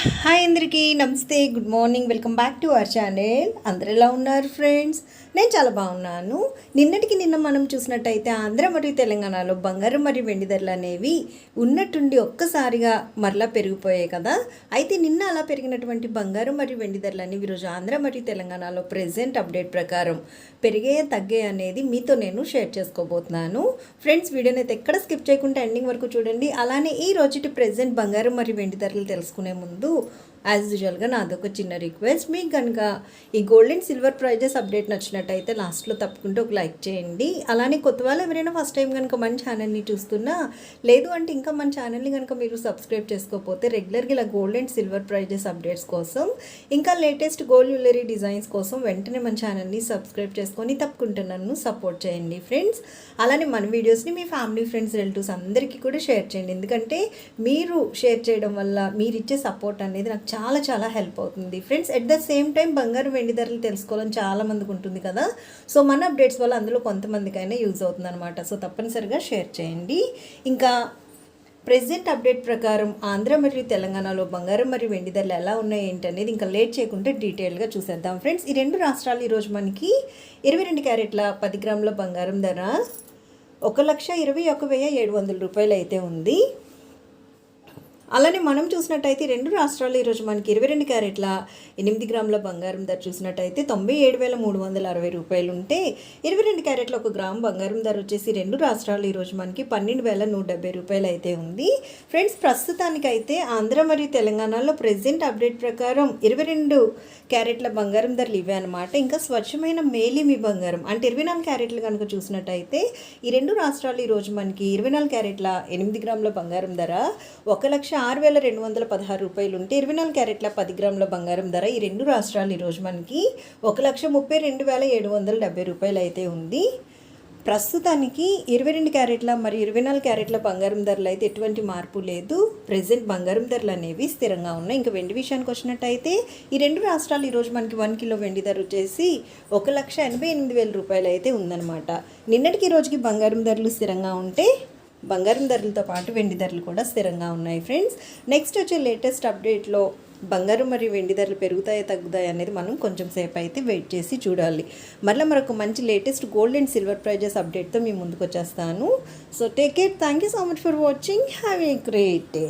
Hi అందరికీ నమస్తే good morning welcome back to our channel అందరు ఎలా ఉన్నారు ఫ్రెండ్స్ నేను చాలా బాగున్నాను. నిన్నటికి నిన్న మనం చూసినట్టయితే ఆంధ్ర మరియు తెలంగాణలో బంగారం మరియు వెండి ధరలు అనేవి ఉన్నట్టుండి ఒక్కసారిగా మరలా పెరిగిపోయాయి కదా. అయితే నిన్న అలా పెరిగినటువంటి బంగారం మరియు వెండి ధరలు అనేవి ఈరోజు ఆంధ్ర మరియు తెలంగాణలో ప్రెజెంట్ అప్డేట్ ప్రకారం పెరిగే తగ్గే అనేది మీతో నేను షేర్ చేసుకోబోతున్నాను. ఫ్రెండ్స్ వీడియోని అయితే ఎక్కడ స్కిప్ చేయకుండా ఎండింగ్ వరకు చూడండి. అలానే ఈ రోజుటి ప్రెజెంట్ బంగారం మరియు వెండి ధరలు తెలుసుకునే ముందు యాజ్ యూజువల్గా నాదొక చిన్న రిక్వెస్ట్ మీకు కనుక ఈ gold and silver prices update నచ్చినట్టయితే లాస్ట్లో తప్పకుండా ఒక లైక్ చేయండి. అలానే కొత్త వాళ్ళు ఎవరైనా ఫస్ట్ టైం కనుక మన ఛానల్ని చూస్తున్నా లేదు అంటే ఇంకా మన ఛానల్ని కనుక మీరు సబ్స్క్రైబ్ చేసుకోకపోతే రెగ్యులర్గా ఇలా gold and silver prices updates కోసం ఇంకా లేటెస్ట్ గోల్డ్ జ్యువెలరీ డిజైన్స్ కోసం వెంటనే మన ఛానల్ని సబ్స్క్రైబ్ చేసుకొని తప్పకుండా నన్ను సపోర్ట్ చేయండి ఫ్రెండ్స్ అలానే మన వీడియోస్ని మీ ఫ్యామిలీ ఫ్రెండ్స్ రిలేటివ్స్ అందరికీ కూడా షేర్ చేయండి. ఎందుకంటే మీరు షేర్ చేయడం వల్ల మీరు ఇచ్చే సపోర్ట్ అనేది నాకు చాలా చాలా హెల్ప్ అవుతుంది. Friends at the same time బంగారు వెండి ధరలు తెలుసుకోవాలని చాలా మందికి ఉంటుంది కదా. సో మన అప్డేట్స్ వల్ల అందులో కొంతమందికైనా యూజ్ అవుతుంది అనమాట సో తప్పనిసరిగా షేర్ చేయండి. ఇంకా ప్రెసెంట్ అప్డేట్ ప్రకారం ఆంధ్ర మరియు తెలంగాణలో బంగారం మరియు వెండి ధరలు ఎలా ఉన్నాయి ఏంటనేది ఇంకా లేట్ చేయకుండా డీటెయిల్గా చూసేద్దాం. ఫ్రెండ్స్ ఈ రెండు రాష్ట్రాలు ఈరోజు మనకి ఇరవై రెండు క్యారెట్ల పది గ్రాముల బంగారం ధర ఒక లక్ష ఇరవై ఒక వెయ్యి ఏడు వందల రూపాయలు అయితే ఉంది. అలానే మనం చూసినట్టయితే రెండు రాష్ట్రాలు ఈరోజు మనకి ఇరవై రెండు క్యారెట్ల ఎనిమిది గ్రాముల బంగారం ధర చూసినట్టయితే తొంభై ఏడు వేల మూడు వందల అరవై రూపాయలు ఉంటే ఇరవై రెండు క్యారెట్ల ఒక గ్రామ్ బంగారం ధర వచ్చేసి రెండు రాష్ట్రాలు ఈరోజు మనకి పన్నెండు వేల నూట డెబ్బై రూపాయలు అయితే ఉంది. ఫ్రెండ్స్ ప్రస్తుతానికైతే ఆంధ్ర మరియు తెలంగాణలో ప్రెసెంట్ అప్డేట్ ప్రకారం ఇరవై రెండు క్యారెట్ల బంగారం ధరలు ఇవే అనమాట ఇంకా స్వచ్ఛమైన మేలిమి బంగారం అంటే ఇరవై నాలుగు క్యారెట్లు కనుక చూసినట్టయితే ఈ రెండు రాష్ట్రాలు ఈరోజు మనకి ఇరవై నాలుగు క్యారెట్ల ఎనిమిది గ్రాముల బంగారం ధర ఒక లక్ష ఆరు వేల రెండు వందల పదహారు రూపాయలు ఉంటే ఇరవై నాలుగు క్యారెట్ల పది గ్రాముల బంగారం ధర ఈ రెండు రాష్ట్రాలు ఈరోజు మనకి ఒక లక్ష ముప్పై రెండు వేల ఏడు వందల డెబ్బై రూపాయలు అయితే ఉంది. ప్రస్తుతానికి ఇరవై రెండు క్యారెట్ల మరియు ఇరవై నాలుగు క్యారెట్ల బంగారం ధరలు అయితే ఎటువంటి మార్పు లేదు. ప్రజెంట్ బంగారం ధరలు అనేవి స్థిరంగా ఉన్నాయి. ఇంకా వెండి విషయానికి వచ్చినట్టయితే ఈ రెండు రాష్ట్రాలు ఈరోజు మనకి వన్ కిలో వెండి ధర వచ్చేసి ఒక లక్ష ఎనభై ఎనిమిది వేల రూపాయలు అయితే ఉందన్నమాట. నిన్నటికి ఈ రోజుకి బంగారం ధరలు స్థిరంగా ఉంటే బంగారం ధరలతో పాటు వెండి ధరలు కూడా స్థిరంగా ఉన్నాయి ఫ్రెండ్స్. నెక్స్ట్ వచ్చే లేటెస్ట్ అప్డేట్లో బంగారం మరియు వెండి ధరలు పెరుగుతాయా తగ్గుతాయా అనేది మనం కొంచెం సేపు అయితే వెయిట్ చేసి చూడాలి. మరలా మరొక మంచి latest gold and silver prices అప్డేట్తో మీ ముందుకు వచ్చేస్తాను. So take care thank you so much for watching have a great day